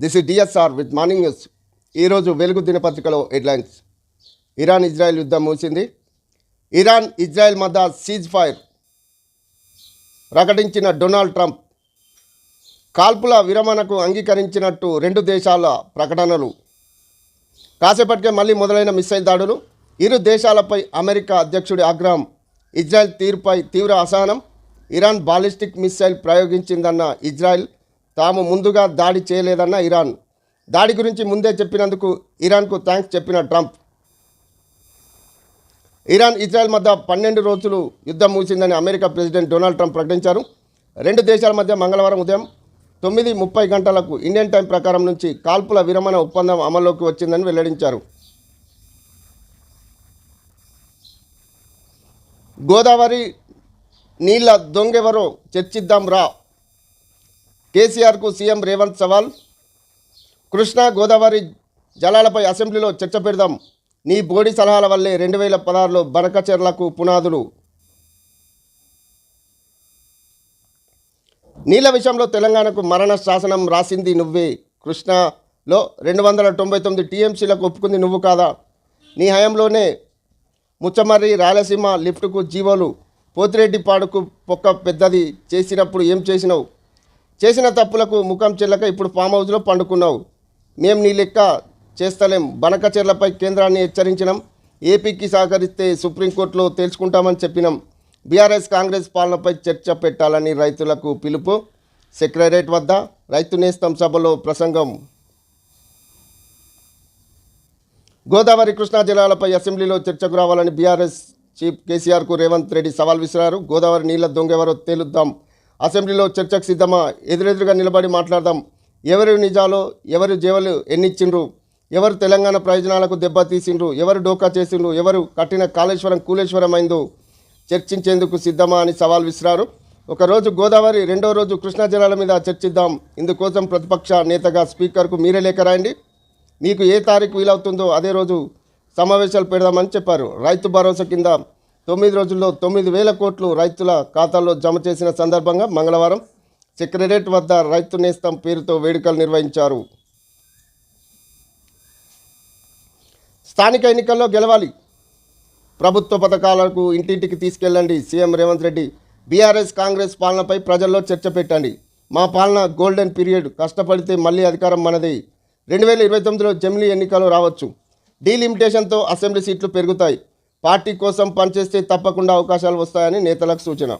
This is DSR with morning news ఈరోజు వెలుగు దినపత్రికలో headlines. Iran Israel యుద్ధం ముగిసింది. ఇరాన్ ఇజ్రాయెల్ మధ్య సీజ్ ఫైర్ ప్రకటించిన డొనాల్డ్ ట్రంప్. కాల్పుల విరమణకు అంగీకరించినట్టు రెండు దేశాల ప్రకటనలు. కాసేపటికే మళ్ళీ మొదలైన మిస్సైల్ దాడులు. ఇరు దేశాలపై అమెరికా అధ్యక్షుడి ఆగ్రహం. ఇజ్రాయెల్ తీరుపై తీవ్ర అసహనం. ఇరాన్ బాలిస్టిక్ మిస్సైల్ ప్రయోగించిందన్న ఇజ్రాయెల్ తాము ముందుగా దాడి చేయలేదన్న ఇరాన్. దాడి గురించి ముందే చెప్పినందుకు ఇరాన్కు థ్యాంక్స్ చెప్పిన ట్రంప్. ఇరాన్ ఇజ్రాయెల్ మధ్య పన్నెండు రోజులు యుద్ధం ముగిసిందని అమెరికా ప్రెసిడెంట్ డొనాల్డ్ ట్రంప్ ప్రకటించారు. రెండు దేశాల మధ్య మంగళవారం ఉదయం తొమ్మిది ముప్పై గంటలకు ఇండియన్ టైం ప్రకారం నుంచి కాల్పుల విరమణ ఒప్పందం అమల్లోకి వచ్చిందని వెల్లడించారు. గోదావరి నీళ్ళ దొంగెవరో చర్చిద్దాం రా కేసీఆర్కు సీఎం రేవంత్ సవాల్. కృష్ణా గోదావరి జలాలపై అసెంబ్లీలో చర్చ పెడదాం. నీ బోడి సలహాల వల్లే రెండు వేల పదహారులో బనకచెర్లకు పునాదులు. నీళ్ళ విషయంలో తెలంగాణకు మరణ శాసనం రాసింది నువ్వే. కృష్ణాలో రెండు వందల తొంభై తొమ్మిది టీఎంసీలకు ఒప్పుకుంది నువ్వు కాదా? నీ హయాంలోనే ముచ్చమర్రి రాయలసీమ లిఫ్ట్కు జీవోలు. పోతిరెడ్డి పాడుకు పొక్క పెద్దది చేసినప్పుడు ఏం చేసినావు? చేసిన తప్పులకు ముఖం చెల్లక ఇప్పుడు ఫామ్ హౌస్లో పండుకున్నావు. మేం నీ లెక్క చేస్తలేం. బనకచెర్లపై కేంద్రాన్ని హెచ్చరించినాం. ఏపీకి సహకరిస్తే సుప్రీంకోర్టులో తేల్చుకుంటామని చెప్పినాం. బీఆర్ఎస్ కాంగ్రెస్ పాలనపై చర్చ పెట్టాలని రైతులకు పిలుపు. సెక్రటరేట్ వద్ద రైతు నేస్తం సభలో ప్రసంగం. గోదావరి కృష్ణా జిల్లాలపై అసెంబ్లీలో చర్చకు రావాలని బీఆర్ఎస్ చీఫ్ కేసీఆర్కు రేవంత్ రెడ్డి సవాల్ విసిరారు. గోదావరి నీళ్ళ దొంగెవరో తేలుద్దాం. అసెంబ్లీలో చర్చకు సిద్ధమా? ఎదురెదురుగా నిలబడి మాట్లాడదాం. ఎవరు నిజాలో ఎవరు జేవలు ఎన్నిచ్చిండ్రు? ఎవరు తెలంగాణ ప్రయోజనాలకు దెబ్బతీసిండ్రు ఎవరు డోకా చేసిండ్రు? ఎవరు కట్టిన కాళేశ్వరం కూలేశ్వరం అయిందో చర్చించేందుకు సిద్ధమా అని సవాల్ విసిరారు. ఒకరోజు గోదావరి రెండో రోజు కృష్ణా జలాల మీద చర్చిద్దాం. ఇందుకోసం ప్రతిపక్ష నేతగా స్పీకర్కు మీరే లేఖ రాయండి. మీకు ఏ తారీఖు వీలవుతుందో అదే రోజు సమావేశాలు పెడదామని చెప్పారు. రైతు భరోసా కింద తొమ్మిది రోజుల్లో తొమ్మిది వేల కోట్లు రైతుల ఖాతాల్లో జమ చేసిన సందర్భంగా మంగళవారం సెక్రటరేట్ వద్ద రైతు నేస్తం పేరుతో వేడుకలు నిర్వహించారు. స్థానిక ఎన్నికల్లో గెలవాలి. ప్రభుత్వ పథకాలకు ఇంటింటికి తీసుకెళ్ళండి సీఎం రేవంత్ రెడ్డి. బీఆర్ఎస్ కాంగ్రెస్ పాలనపై ప్రజల్లో చర్చ పెట్టండి. మా పాలన గోల్డెన్ పీరియడ్ కష్టపడితే మళ్ళీ అధికారం మనది. రెండు వేల ఇరవై తొమ్మిదిలో జమిలీ ఎన్నికలు రావచ్చు. డీలిమిటేషన్తో అసెంబ్లీ సీట్లు పెరుగుతాయి. పార్టీ కోసం పనిచేస్తే తప్పకుండా అవకాశాలు వస్తాయని నేతలకు సూచన.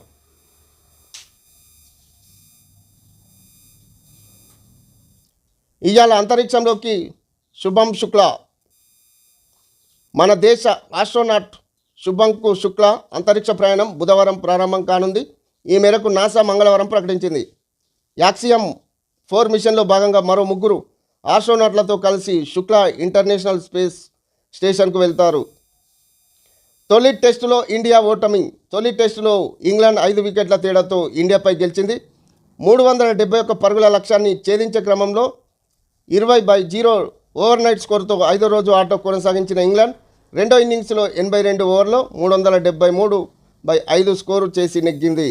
ఇవాళ అంతరిక్షంలోకి శుభం శుక్ల. మన దేశ ఆస్ట్రోనాట్ శుభంకు శుక్ల అంతరిక్ష ప్రయాణం బుధవారం ప్రారంభం కానుంది. ఈ మేరకు నాసా మంగళవారం ప్రకటించింది. యాక్సియం ఫోర్ మిషన్లో భాగంగా మరో ముగ్గురు ఆస్ట్రోనాట్లతో కలిసి శుక్ల ఇంటర్నేషనల్ స్పేస్ స్టేషన్కు వెళ్తారు. తొలి టెస్టులో ఇండియా ఓటమి తొలి టెస్టులో ఇంగ్లాండ్ ఐదు వికెట్ల తేడాతో ఇండియాపై గెలిచింది. మూడు వందల డెబ్బై ఒక్క పరుగుల లక్ష్యాన్ని ఛేదించే క్రమంలో ఇరవై బై జీరో ఓవర్ నైట్ స్కోర్తో ఐదో రోజు ఆట కొనసాగించిన ఇంగ్లాండ్ రెండో ఇన్నింగ్స్లో ఎనభై రెండు ఓవర్లో మూడు వందల డెబ్బై మూడు బై ఐదు స్కోరు చేసి నెగ్గింది.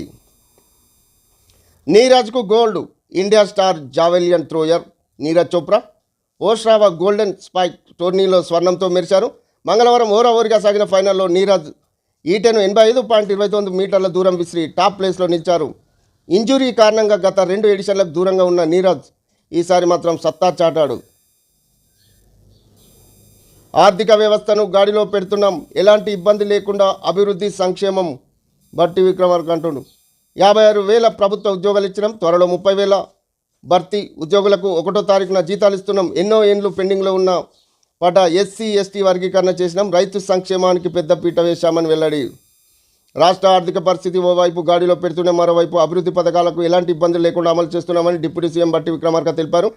నీరజ్కు gold India star javelin thrower Neeraj Chopra Ostrava golden spike టోర్నీలో స్వర్ణంతో మెరిశారు. మంగళవారం ఓవర్ ఓవర్గా సాగిన ఫైనల్లో నీరజ్ ఈటెను ఎనభై ఐదు పాయింట్ ఇరవై తొమ్మిది మీటర్ల దూరం విసిరి టాప్ ప్లేస్లో నిలిచారు. ఇంజురీ కారణంగా గత రెండు ఎడిషన్లకు దూరంగా ఉన్న నీరజ్ ఈసారి మాత్రం సత్తా చాటాడు. ఆర్థిక వ్యవస్థను గాడిలో పెడుతున్నాం. ఎలాంటి ఇబ్బంది లేకుండా అభివృద్ధి సంక్షేమం బట్టి విక్రమార్క అంటుండు. యాభై ఆరు వేల ప్రభుత్వ ఉద్యోగాలు ఇచ్చినాం. త్వరలో ముప్పై వేల భర్తీ ఉద్యోగులకు ఒకటో తారీఖున జీతాలు ఇస్తున్నాం. ఎన్నో ఏండ్లు పెండింగ్లో ఉన్న పట ఎస్సీ ఎస్టీ వర్గీకరణ చేసినాం. రైతు సంక్షేమానికి పెద్ద పీట వేశామని వెల్లడి. రాష్ట్ర ఆర్థిక పరిస్థితి ఓవైపు గాడిలో పెడుతూనే మరోవైపు అభివృద్ధి పథకాలకు ఎలాంటి ఇబ్బందులు లేకుండా అమలు చేస్తున్నామని డిప్యూటీ సీఎం బట్టి విక్రమార్క తెలిపారు.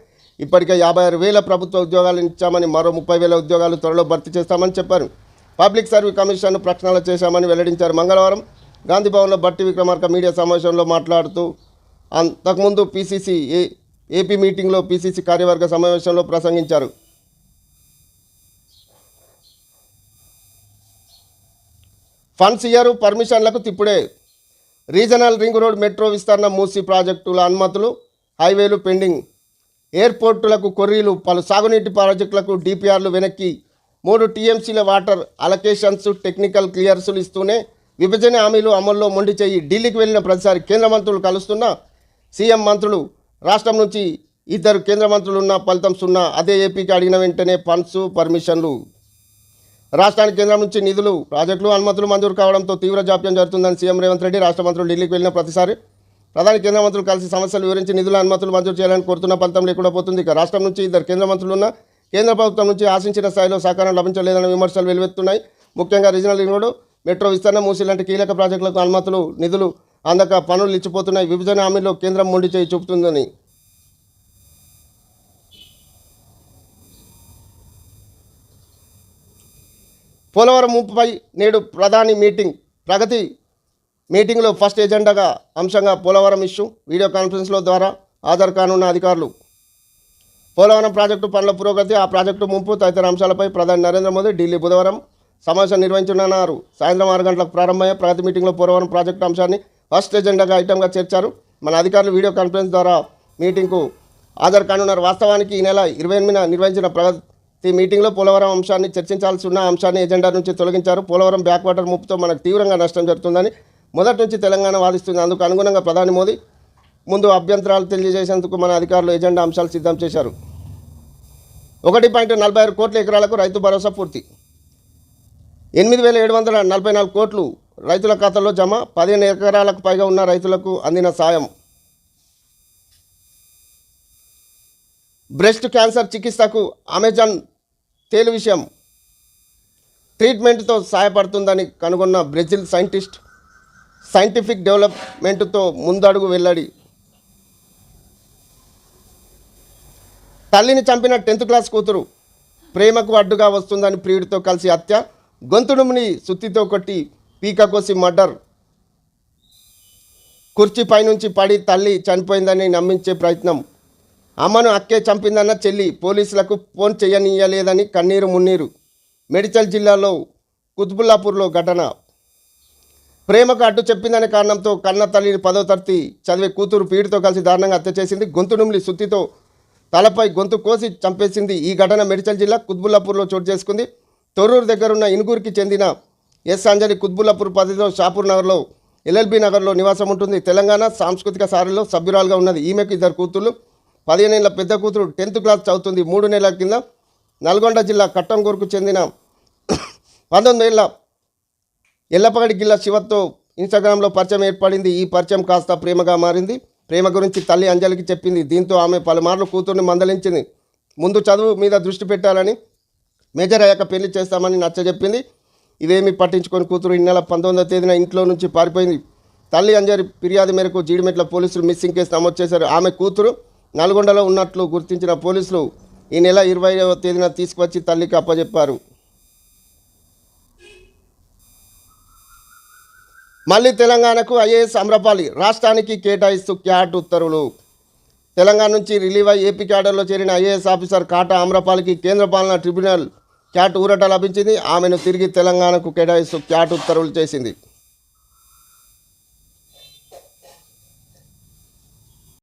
ఇప్పటికే యాభై ఆరు వేల ప్రభుత్వ ఉద్యోగాలు ఇచ్చామని మరో ముప్పై వేల ఉద్యోగాలు త్వరలో భర్తీ చేస్తామని చెప్పారు. పబ్లిక్ సర్వీస్ కమిషన్ ప్రకటనలు చేశామని వెల్లడించారు. మంగళవారం గాంధీభవన్లో బట్టి విక్రమార్క మీడియా సమావేశంలో మాట్లాడుతూ అంతకుముందు పీసీసీ ఏ ఏపీ మీటింగ్లో పీసీసీ కార్యవర్గ సమావేశంలో ప్రసంగించారు. ఫండ్స్ ఇయ్యరు పర్మిషన్లకు తిప్పుడే. రీజనల్ రింగ్ రోడ్ మెట్రో విస్తరణ మూసి ప్రాజెక్టుల అనుమతులు హైవేలు పెండింగ్. ఎయిర్పోర్టులకు కొర్రీలు పలు సాగునీటి ప్రాజెక్టులకు డిపిఆర్లు వెనక్కి. మూడు టీఎంసీల వాటర్ అలొకేషన్స్ టెక్నికల్ క్లియర్స్లు ఇస్తూనే విభజన హామీలు అమల్లో మొండి చేయి ఢిల్లీకి వెళ్ళిన ప్రతిసారి కేంద్ర మంత్రులు కలుస్తున్న సీఎం మంత్రులు రాష్ట్రం నుంచి ఇద్దరు కేంద్ర మంత్రులు ఉన్న ఫలితం సున్నా. అదే ఏపీకి అడిగిన వెంటనే ఫండ్స్ పర్మిషన్లు. రాష్ట్రానికి కేంద్రం నుంచి నిధులు ప్రాజెక్టులు అనుమతులు మంజూరు కావడంతో తీవ్ర జాప్యం జరుగుతుందని సీఎం రేవంత్ రెడ్డి రాష్ట్ర మంత్రులు ఢిల్లీకి వెళ్ళిన ప్రతిసారి. ప్రధాని కేంద్ర మంత్రులు కలిసి సమస్యలు వివరించి నిధుల అనుమతులు మంజూరు చేయాలని కోరుతున్న ఫలితం లేకుండా పోతుంది. ఇక రాష్ట్రం నుంచి ఇద్దరు కేంద్ర మంత్రులు ఉన్న కేంద్ర ప్రభుత్వం నుంచి ఆశించిన స్థాయిలో సహకారం లభించలేదన్న విమర్శలు వెలువెత్తున్నాయి. ముఖ్యంగా రీజనల్ రింగ్ రోడ్డు మెట్రో విస్తరణ మూసి లాంటి కీలక ప్రాజెక్టులకు అనుమతులు నిధులు అందక పనులు ఇచ్చిపోతున్నాయి విభజన హామీలో కేంద్రం మొండి చేయి చూపుతుందని పోలవరం ముప్పుపై నేడు ప్రధాని మీటింగ్. ప్రగతి మీటింగ్లో ఫస్ట్ ఎజెండాగా అంశంగా పోలవరం ఇష్యూ వీడియో కాన్ఫరెన్స్లో ద్వారా హాజరు కానున్న అధికారులు. పోలవరం ప్రాజెక్టు పనుల పురోగతి ఆ ప్రాజెక్టు ముంపు తదితర అంశాలపై ప్రధాని నరేంద్ర మోదీ ఢిల్లీ బుధవారం సమావేశం నిర్వహించనున్నారు. సాయంత్రం ఆరు గంటలకు ప్రారంభమయ్యే ప్రగతి మీటింగ్లో పోలవరం ప్రాజెక్టు అంశాన్ని ఫస్ట్ ఎజెండాగా ఐటమ్గా చేర్చారు. మన అధికారులు వీడియో కాన్ఫరెన్స్ ద్వారా మీటింగ్కు హాజరు కానున్నారు. వాస్తవానికి ఈ నెల ఇరవై ఎనిమిదిన నిర్వహించిన ప్రగతి ఈ మీటింగ్లో పోలవరం అంశాన్ని చర్చించాల్సి ఉన్న అంశాన్ని ఎజెండా నుంచి తొలగించారు. పోలవరం బ్యాక్ వాటర్ ముప్పుతో మనకు తీవ్రంగా నష్టం జరుగుతుందని మొదటి నుంచి తెలంగాణ వాదిస్తుంది. అందుకు అనుగుణంగా ప్రధాని మోదీ ముందు అభ్యంతరాలు తెలియజేసేందుకు మన అధికారులు ఎజెండా అంశాలు సిద్ధం చేశారు. ఒకటి పాయింట్ నలభై ఆరు కోట్ల ఎకరాలకు రైతు భరోసా పూర్తి. ఎనిమిది వేల ఏడు వందల నలభై నాలుగు కోట్లు రైతుల ఖాతాలో జమ పదిహేను ఎకరాలకు పైగా ఉన్న రైతులకు అందిన సాయం. బ్రెస్ట్ క్యాన్సర్ చికిత్సకు అమెజాన్ తేలు విషయం ట్రీట్మెంట్తో సహాయపడుతుందని కనుగొన్న బ్రెజిల్ సైంటిస్ట్ సైంటిఫిక్ డెవలప్మెంట్తో ముందడుగు వెళ్ళడి తల్లిని చంపిన టెన్త్ క్లాస్ కూతురు ప్రేమకు అడ్డుగా వస్తుందని ప్రియుడితో కలిసి హత్య గొంతుడుముని సుత్తితో కొట్టి పీక కోసి మర్డర్. కుర్చీ పైనుంచి పడి తల్లి చనిపోయిందని నమ్మించే ప్రయత్నం అమ్మను అక్కే చంపిందన్న చెల్లి పోలీసులకు ఫోన్ చేయనీయలేదని కన్నీరు మున్నీరు. మెడిచల్ జిల్లాలో కుత్బుల్లాపూర్లో ఘటన. ప్రేమకు అడ్డు చెప్పిందనే కారణంతో కన్న తల్లిని పదో తరగతి చదివే కూతురు పీడితో కలిసి దారుణంగా హత్య చేసింది. గొంతు నుమిలి సుత్తితో తలపై గొంతు కోసి చంపేసింది ఈ ఘటన మెడిచల్ జిల్లా కుత్బుల్లాపూర్లో చోటు చేసుకుంది. తొర్రూరు దగ్గరున్న ఇనుగూరికి చెందిన ఎస్ అంజలి కుత్బుల్లాపూర్ పరిధిలో షాపూర్ నగర్లో ఎల్ఎల్బి నగర్లో నివాసం ఉంటుంది. తెలంగాణ సాంస్కృతిక సారిలో సభ్యురాలుగా ఉన్నది. ఈమెకు ఇద్దరు కూతుళ్ళు. పదిహేనేళ్ళ పెద్ద కూతురు టెన్త్ క్లాస్ చదువుతుంది. మూడు నెలల కింద నల్గొండ జిల్లా కట్టంగూరుకు చెందిన పంతొమ్మిది ఏళ్ళ ఎల్లపగడి గిల్ల శివతో ఇన్స్టాగ్రామ్లో పరిచయం ఏర్పడింది. ఈ పరిచయం కాస్త ప్రేమగా మారింది. ప్రేమ గురించి తల్లి అంజలికి చెప్పింది. దీంతో ఆమె పలుమార్లు కూతుర్ని మందలించింది. ముందు చదువు మీద దృష్టి పెట్టాలని మేజర్ అయ్యాక పెళ్ళి చేస్తామని నచ్చజెప్పింది ఇవేమీ పట్టించుకొని కూతురు ఈ నెల పంతొమ్మిదో తేదీన ఇంట్లో నుంచి పారిపోయింది. తల్లి అంజరి ఫిర్యాదు మేరకు జీడిమెట్ల పోలీసులు మిస్సింగ్ కేసు నమోదు చేశారు. ఆమె కూతురు నల్గొండలో ఉన్నట్లు గుర్తించిన పోలీసులు ఈ నెల ఇరవైవ తేదీన తీసుకువచ్చి తల్లికి అప్పజెప్పారు. మళ్ళీ తెలంగాణకు ఐఏఎస్ అమ్రపాలి రాష్ట్రానికి కేటాయిస్తూ క్యాట్ ఉత్తర్వులు. తెలంగాణ నుంచి రిలీవ్ అయి ఏపీ క్యాడర్లో చేరిన ఐఏఎస్ ఆఫీసర్ కాటా అమ్రపాలికి కేంద్ర పాలనా ట్రిబ్యునల్ క్యాట్ ఊరట లభించింది. ఆమెను తిరిగి తెలంగాణకు కేటాయిస్తూ క్యాట్ ఉత్తర్వులు చేసింది.